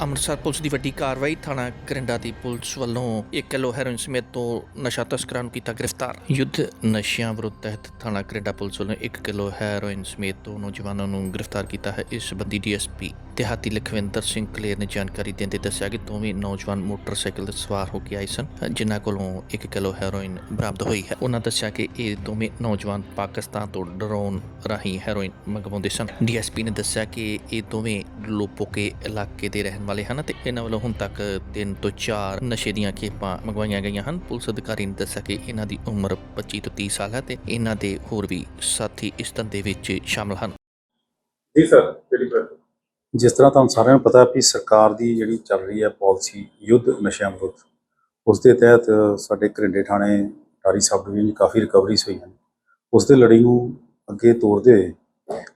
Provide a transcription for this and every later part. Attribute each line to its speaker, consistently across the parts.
Speaker 1: Amritsar police ਦੀ ਵੱਡੀ ਕਾਰਵਾਈ ਥਾਣਾ ਕਰਿੰਡਾ ਦੀ ਪੁਲਿਸ ਵੱਲੋਂ 1 ਕਿਲੋ ਹੈਰੋਇਨ ਸਮੇਤ ਤੋਂ ਨਸ਼ਾ ਤਸਕਰਾਂ ਨੂੰ ਕੀਤਾ ਗ੍ਰਿਫਤਾਰ। ਯੁੱਧ ਨਸ਼ਿਆਂ ਵਿਰੁੱਧ ਤਹਿਤ ਥਾਣਾ ਕਰਿੰਡਾ ਪੁਲਿਸ ਵੱਲੋਂ 1 ਕਿਲੋ ਹੈਰੋਇਨ ਸਮੇਤ ਤੋਂ ਨੌਜਵਾਨਾਂ ਨੂੰ ਗ੍ਰਿਫਤਾਰ ਕੀਤਾ ਹੈ। ਇਸ ਸੰਬੰਧੀ ਡੀਐਸਪੀ ਦਿਹਾਤੀ ਲਖਵਿੰਦਰ ਸਿੰਘ ਕਲੇਰ ਨੇ ਜਾਣਕਾਰੀ ਦਿੰਦੇ ਦੱਸਿਆ ਕਿ ਦੋਵੇਂ ਨੌਜਵਾਨ ਮੋਟਰਸਾਈਕਲ ਤੇ ਸਵਾਰ ਹੋ ਕੇ ਆਏ ਸਨ ਜਿਨ੍ਹਾਂ ਕੋਲੋਂ 1 ਕਿਲੋ ਹੈਰੋਇਨ ਬਰਾਮਦ ਹੋਈ ਹੈ। ਉਹਨਾਂ ਦੱਸਿਆ ਕਿ ਇਹ ਦੋਵੇਂ ਨੌਜਵਾਨ ਪਾਕਿਸਤਾਨ ਤੋਂ ਡਰੋਨ ਰਾਹੀਂ ਹੈਰੋਇਨ ਮੰਗਵਾਉਂਦੇ ਸਨ। ਡੀਐਸਪੀ ਨੇ ਦੱਸਿਆ ਕਿ ਇਹ ਦੋਵੇਂ ਲੋਪੋਕੇ ਇਲਾਕੇ ਦੇ ਰਹਿਣ ਵਾਲੇ ਹਨ ਤੇ ਇਹਨਾਂ ਵੱਲੋਂ ਹੁਣ ਤੱਕ 3 ਤੋਂ 4 ਨਸ਼ੇ ਦੀਆਂ ਖੇਪਾਂ ਮੰਗਵਾਈਆਂ ਗਈਆਂ ਹਨ। ਪੁਲਿਸ ਅਧਿਕਾਰੀ ਨੇ ਦੱਸਿਆ ਕਿ ਇਹਨਾਂ ਦੀ ਉਮਰ 25 ਤੋਂ 30 ਸਾਲ ਹੈ ਤੇ ਇਹਨਾਂ ਦੇ ਹੋਰ ਵੀ ਸਾਥੀ ਇਸ ਧੰਦੇ ਵਿੱਚ ਸ਼ਾਮਲ ਹਨ।
Speaker 2: ਜੀ ਸਰ, ਤੇਰੀ
Speaker 3: ਜਿਸ ਤਰ੍ਹਾਂ ਤੁਹਾਨੂੰ ਸਾਰਿਆਂ ਨੂੰ ਪਤਾ ਵੀ ਸਰਕਾਰ ਦੀ ਜਿਹੜੀ ਚੱਲ ਰਹੀ ਹੈ ਪਾਲਿਸੀ ਯੁੱਧ ਨਸ਼ਿਆਂ ਵਿਰੁੱਧ, ਉਸ ਦੇ ਤਹਿਤ ਸਾਡੇ ਘਰਿੰਡੇ ਥਾਣੇ ਟਾਰੀ ਸਬ ਡਿਵੀਜ਼ਨ 'ਚ ਕਾਫੀ ਰਿਕਵਰੀਜ਼ ਹੋਈਆਂ ਉਸ ਦੇ ਲੜੀ ਨੂੰ ਅੱਗੇ ਤੋਰਦੇ ਹੋਏ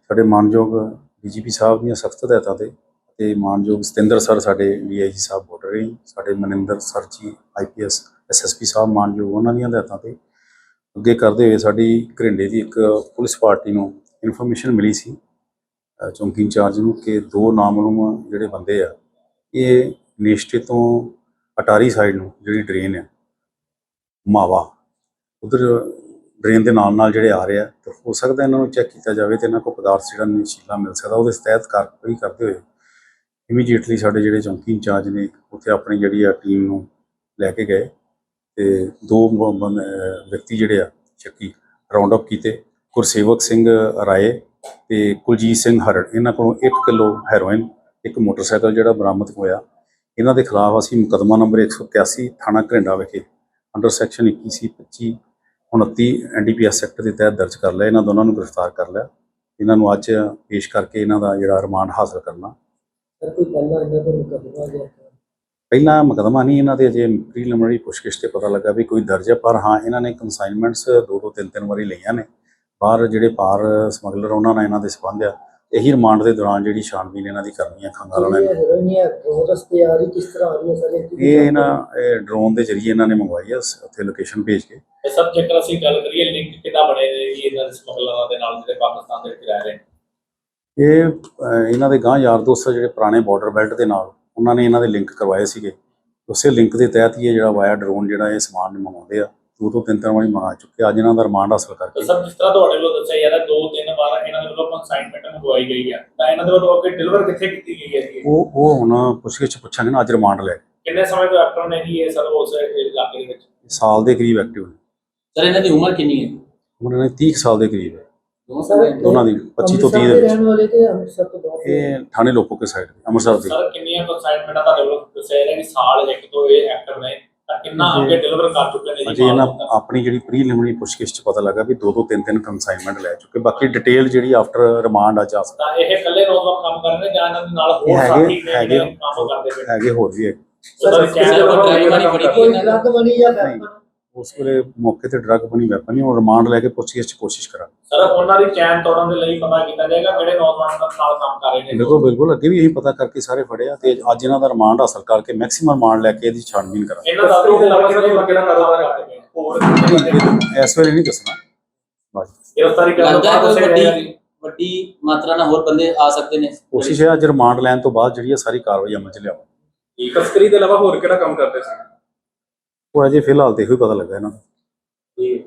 Speaker 3: ਸਾਡੇ ਮਾਨਯੋਗ ਡੀਜੀਪੀ ਸਾਹਿਬ ਦੀਆਂ ਸਖਤ ਹਦਾਇਤਾਂ ਤੇ ਤੇ ਮਾਨਯੋਗ ਸਤਿੰਦਰ ਸਰ ਸਾਡੇ ਡੀਆਈਜੀ ਸਾਹਿਬ ਬਾਰਡਰ ਰਹੇ ਸਾਡੇ Maninder sir ji IPS SSP ਸਾਹਿਬ ਮਾਨਯੋਗ ਉਹਨਾਂ ਦੀਆਂ ਹਦਾਇਤਾਂ ਤੇ ਅੱਗੇ ਕਰਦੇ ਹੋਏ ਸਾਡੀ ਘਰਿੰਡੇ ਦੀ ਇੱਕ ਪੁਲਿਸ ਪਾਰਟੀ ਨੂੰ ਇਨਫੋਰਮੇਸ਼ਨ ਮਿਲੀ ਸੀ ਚੌਂਕੀ ਇੰਚਾਰਜ ਨੂੰ ਕਿ ਦੋ ਨਾਮਲੂਮ ਜਿਹੜੇ ਬੰਦੇ ਆ, ਇਹ ਨੇਸ਼ਟੇ ਤੋਂ ਅਟਾਰੀ ਸਾਈਡ ਨੂੰ ਜਿਹੜੀ ਡਰੇਨ ਆ, ਮਾਵਾ, ਉਧਰ ਡਰੇਨ ਦੇ ਨਾਲ ਨਾਲ ਜਿਹੜੇ ਆ ਰਹੇ ਆ, ਤੇ ਹੋ ਸਕਦਾ ਇਹਨਾਂ ਨੂੰ ਚੈੱਕ ਕੀਤਾ ਜਾਵੇ ਤੇ ਇਹਨਾਂ ਕੋਲ ਪਦਾਰਥ ਜਿਹੜਾ ਨਸ਼ੀਲਾ ਮਿਲ ਸਕਦਾ, ਉਹਦੇ ਸਤਹਿਤ ਕਾਰਵਾਈ ਕਰਦੇ ਹੋਏ ਇਮੀਡੀਏਟਲੀ ਸਾਡੇ ਜਿਹੜੇ ਚੌਂਕੀ ਇੰਚਾਰਜ ਨੇ ਉੱਥੇ ਆਪਣੀ ਜਿਹੜੀ ਆ ਟੀਮ ਨੂੰ ਲੈ ਕੇ ਗਏ ਤੇ ਦੋ ਵਿਅਕਤੀ ਜਿਹੜੇ ਆ, ਚੱਕੀ ਰਾਉਂਡ ਅਪ ਕੀਤੇ। ਗੁਰਸੇਵਕ ਸਿੰਘ ਰਾਏ ਤੇ ਕੁਲਜੀਤ ਸਿੰਘ ਹਰੜ ਇਹਨਾਂ ਕੋਲੋਂ 1 ਕਿਲੋ ਹੈਰੋਇਨ ਇੱਕ ਮੋਟਰਸਾਈਕਲ ਜਿਹੜਾ ਬਰਾਮਦ ਹੋਇਆ। ਇਹਨਾਂ ਦੇ ਖਿਲਾਫ ਅਸੀਂ ਮੁਕੱਦਮਾ ਨੰਬਰ 181 ਥਾਣਾ ਘਰਿੰਡਾ ਵਿਖੇ under section 21 C 25 29 NDPS act ਦੇ ਤਹਿਤ ਦਰਜ ਕਰ ਲਿਆ। ਇਹਨਾਂ ਦੋਨਾਂ ਨੂੰ ਗ੍ਰਿਫਤਾਰ ਕਰ ਲਿਆ। ਇਹਨਾਂ ਨੂੰ ਅੱਜ ਪੇਸ਼ ਕਰਕੇ ਇਹਨਾਂ ਦਾ ਜਿਹੜਾ ਰਿਮਾਂਡ ਹਾਸਲ ਕਰਨਾ।
Speaker 4: ਪਹਿਲਾਂ ਮੁਕੱਦਮਾ ਗਿਆ
Speaker 3: ਪਹਿਲਾਂ ਮੁਕੱਦਮਾ ਨਹੀਂ ਇਹਨਾਂ ਦੇ ਅਜੇ ਪ੍ਰੀਲਿਮਿਨਰੀ ਪੁੱਛਗਿੱਛ ਤੇ ਪਤਾ ਲੱਗਾ ਵੀ ਕੋਈ ਦਰਜ ਹੈ ਪਰ ਹਾਂ ਇਹਨਾਂ ਨੇ ਕਨਸਾਈਨਮੈਂਟਸ ਦੋ ਦੋ ਤਿੰਨ ਤਿੰਨ ਵਾਰੀ ਲਈਆਂ ਨੇ। ਬਾਹਰ ਜਿਹੜੇ ਪਾਰ ਸਮਗਲਰ ਉਹਨਾਂ ਨਾਲ ਇਹਨਾਂ ਦੇ ਸੰਬੰਧ ਆ ਇਹੀ ਰਿਮਾਂਡ ਦੇ ਦੌਰਾਨ ਜਿਹੜੀ ਛਾਣਬੀਨ ਇਹਨਾਂ ਦੀ ਕਰਨੀ ਹੈ ਖੰਗਾਲ ਵਾਲਿਆਂ ਨੇ।
Speaker 4: ਆ ਆ
Speaker 3: ਇਹ ਇਹਨਾਂ ਡਰੋਨ ਦੇ ਜ਼ਰੀਏ ਇਹਨਾਂ ਨੇ ਮੰਗਵਾਈ ਆ ਉੱਥੇ ਲੋਕੇਸ਼ਨ ਭੇਜ ਕੇ।
Speaker 5: ਇਹ ਸਭ ਜੇਕਰ ਅਸੀਂ ਗੱਲ ਕਰੀਏ ਲਿੰਕ ਕਿੱਦਾਂ ਬਣੇ ਨੇ ਜੀ ਇਹਨਾਂ ਦੇ ਸਮਗਲਰਾਂ ਦੇ ਨਾਲ ਜਿਹੜੇ ਪਾਕਿਸਤਾਨ ਦੇ ਵਿੱਚ ਰਹਿ ਰਹੇ ਨੇ?
Speaker 3: ਇਹ ਅਹ, ਇਹਨਾਂ ਦੇ ਗਾਂ ਯਾਰ ਦੋਸਤ ਆ ਜਿਹੜੇ ਪੁਰਾਣੇ ਬਾਰਡਰ ਬੈਲਟ ਦੇ ਨਾਲ ਉਹਨਾਂ ਨੇ ਇਹਨਾਂ ਦੇ ਲਿੰਕ ਕਰਵਾਏ ਸੀਗੇ। ਉਸੇ ਲਿੰਕ ਦੇ ਤਹਿਤ ਹੀ ਇਹ ਜਿਹੜਾ ਵਾਇਆ ਡਰੋਨ ਜਿਹੜਾ ਇਹ ਸਮਾਨ ਮੰਗਵਾਉਂਦੇ ਆ। ਦੋ ਤੋਂ ਤਿੰਨ ਤਿੰਨ ਵਾਰੀ ਮੰਗਾ ਚੁੱਕੇ ਅੱਜ ਇਹਨਾਂ ਦਾ ਰਿਮਾਂਡ ਹਾਸਲ ਕਰਕੇ।
Speaker 5: ਸਭ ਜਿਸ ਤਰ੍ਹਾਂ ਤੁਹਾਡੇ ਵੱਲੋਂ ਦੱਸਿਆ ਯਾਰ ਦੋ ਤਿੰਨ ਵਾਰ ਇਹਨਾਂ ਦੇ ਵੱਲੋਂ ਕਨਸਾਈਨਮੈਂਟ ਮੰਗਵਾਈ ਗਈ ਹੈ ਤਾਂ ਇਹਨਾਂ ਦੇ ਵੱਲੋਂ ਅੱਗੇ ਡਿਲੀਵਰ ਕਿੱਥੇ ਕੀਤੀ ਗਈ ਹੈ ਜੀ?
Speaker 3: ਉਹ ਉਹ ਹੁਣ ਪੁੱਛਗਿੱਛ ਪੁੱਛਾਂਗੇ ਨਾ ਅੱਜ ਰਿਮਾਂਡ ਲੈ ਕੇ।
Speaker 5: ਕਿੰਨੇ ਸਮੇਂ ਤੋਂ ਐਕਟਰ ਨੇ ਜੀ ਇਹ ਸਰ ਉਸ ਇਲਾਕੇ ਦੇ ਵਿੱਚ?
Speaker 3: ਸਾਲ ਦੇ ਕਰੀਬ ਐਕਟਿਵ ਨੇ।
Speaker 6: ਸਰ ਇਹਨਾਂ ਦੀ ਉਮਰ ਕਿੰਨੀ ਹੈ?
Speaker 3: ਉਹਨਾਂ ਨੇ 30 ਕੁ ਸਾਲ ਦੇ ਕਰੀਬ ਹੈ।
Speaker 6: ਦੋਨੋਂ
Speaker 4: ਸਰ
Speaker 6: ਸਾਲ
Speaker 3: ਦੋਨਾਂ ਦੀ 25 ਤੋਂ 30 ਦੇ ਵਿੱਚ।
Speaker 4: ਰਹਿਣ ਵਾਲੇ ਤੇ ਅੰਮ੍ਰਿਤਸਰ ਤੋਂ ਬਾਹਰ ਦੇ?
Speaker 3: ਇਹ ਥਾਣੇ ਲੋਪੋਕੇ ਸਾਈਡ ਦੇ ਅੰਮ੍ਰਿਤਸਰ ਦੇ।
Speaker 5: ਸਰ ਕਿੰਨੀਆਂ ਕਨਸਾਈਨਮੈਂਟਾਂ ਤੁਹਾਡੇ ਵੱਲੋਂ? ਦੱਸਿਆ ਜਾ ਰਿਹਾ ਕਿ ਸਾਲ ਇੱਕ ਤੋਂ ਇਹ ਐਕਟਰ ਨੇ। ਤਾਂ ਕਿੰਨਾ ਅੱਗੇ ਡਿਲੀਵਰ ਕਰ ਚੁੱਕੇ ਨੇ
Speaker 3: ਅਜੇ
Speaker 5: ਜੀ
Speaker 3: ਇਹਨਾਂ ਆਪਣੀ ਜਿਹੜੀ ਪ੍ਰੀਲਿਮਿਨਰੀ ਪੁੱਛਗਿੱਛ ਚ ਪਤਾ ਲੱਗਾ ਵੀ ਦੋ ਦੋ ਤਿੰਨ ਤਿੰਨ ਕਨਸਾਈਨਮੈਂਟ ਲੈ ਚੁੱਕੇ। ਬਾਕੀ ਡਿਟੇਲ ਜਿਹੜੀ ਆਫਟਰ ਰਿਮਾਂਡ ਆ ਸਕਦੀ।
Speaker 5: ਤਾਂ ਇਹ ਇਕੱਲੇ ਨੌਜਵਾਨ ਕੰਮ ਕਰ ਰਹੇ ਨੇ ਜਾਂ ਇਹਨਾਂ ਦੇ ਨਾਲ ਹੋਰ ਸਾਥੀ ਨੇ
Speaker 3: ਹੈਗੇ-
Speaker 5: ਕੰਮ ਕਰਦੇ ਨੇ?
Speaker 3: ਹੈਗੇ ਹੋਰ ਵੀ ਹੈ
Speaker 4: ਸਰ,
Speaker 6: ਕੋਈ
Speaker 4: ਕੋਈ
Speaker 6: ਇਹਨਾਂ ਦਾ?
Speaker 4: ਡਰਗ ਬਣੀ ਜਾਂ
Speaker 3: ਉਸ ਵੇਲੇ ਮੌਕੇ ਤੇ ਡਰੱਗ ਬਣੀ ਵੈਪਨ ਨਹੀਂ ਉਹ ਰਿਮਾਂਡ ਲੈ ਕੇ ਪੁੱਛਗਿੱਛ ਚ ਕੋਸ਼ਿਸ਼ ਕਰਾਂਗੇ
Speaker 5: ਸਰ ਉਹਨਾਂ ਦੀ ਚੈਨ ਤੋੜਨ ਦੇ ਲਈ ਪਤਾ ਕੀਤਾ ਜਾਏਗਾ ਕਿਹੜੇ ਨੌਜਵਾਨ ਨਾਲ ਕੰਮ ਕਰ ਰਹੇ ਨੇ।
Speaker 3: ਬਿਲਕੁਲ ਬਿਲਕੁਲ। ਅੱਗੇ ਵੀ ਇਹੀ ਪਤਾ ਕਰਕੇ ਸਾਰੇ ਫੜਿਆ ਤੇ ਅੱਜ ਇਹਨਾਂ ਦਾ ਰਿਮਾਂਡ ਹਾਸਲ ਕਰਕੇ ਮੈਕਸਿਮਮ ਰਿਮਾਂਡ ਲੈ ਕੇ ਇਹਦੀ ਛਾਣਬੀਨ ਕਰਾਂਗੇ।
Speaker 5: ਇਹਨਾਂ ਦਾ ਤੋਂ ਇਲਾਵਾ ਕਿਹੜੇ ਕਿਹੜਾ ਕਾਰੋਬਾਰ ਕਰਦੇ ਨੇ ਹੋਰ
Speaker 3: ਇਸ ਵੇਲੇ ਨਹੀਂ ਦੱਸਣਾ। ਬਸ
Speaker 5: ਗ੍ਰਿਫਤਾਰੀ ਕਰਨ
Speaker 6: ਹੈ
Speaker 5: ਬਾਅਦ
Speaker 6: ਕੋਈ ਵੱਡੀ ਵੱਡੀ ਮਾਤਰਾ ਨਾਲ ਹੋਰ ਬੰਦੇ ਆ ਸਕਦੇ ਨੇ।
Speaker 3: ਕੋਸ਼ਿਸ਼ ਹੈ ਅੱਜ ਰਿਮਾਂਡ ਲੈਣ ਤੋਂ ਬਾਅਦ ਜਿਹੜੀ ਇਹ ਸਾਰੀ ਕਾਰਵਾਈ ਅਮਲ ਚ ਲਿਆਵਾਂਗੇ।
Speaker 2: ਤਸਕਰੀ ਦੇ ਇਲਾਵਾ ਹੋਰ ਕਿਹੜਾ ਕੰਮ ਕਰਦੇ ਸੀ?
Speaker 3: ਉਹ ਅਜੇ ਫਿਲਹਾਲ ਤੇ ਇਹੋ ਹੀ ਪਤਾ ਲੱਗਾ ਇਹਨਾਂ ਨੂੰ।
Speaker 5: ਜੀ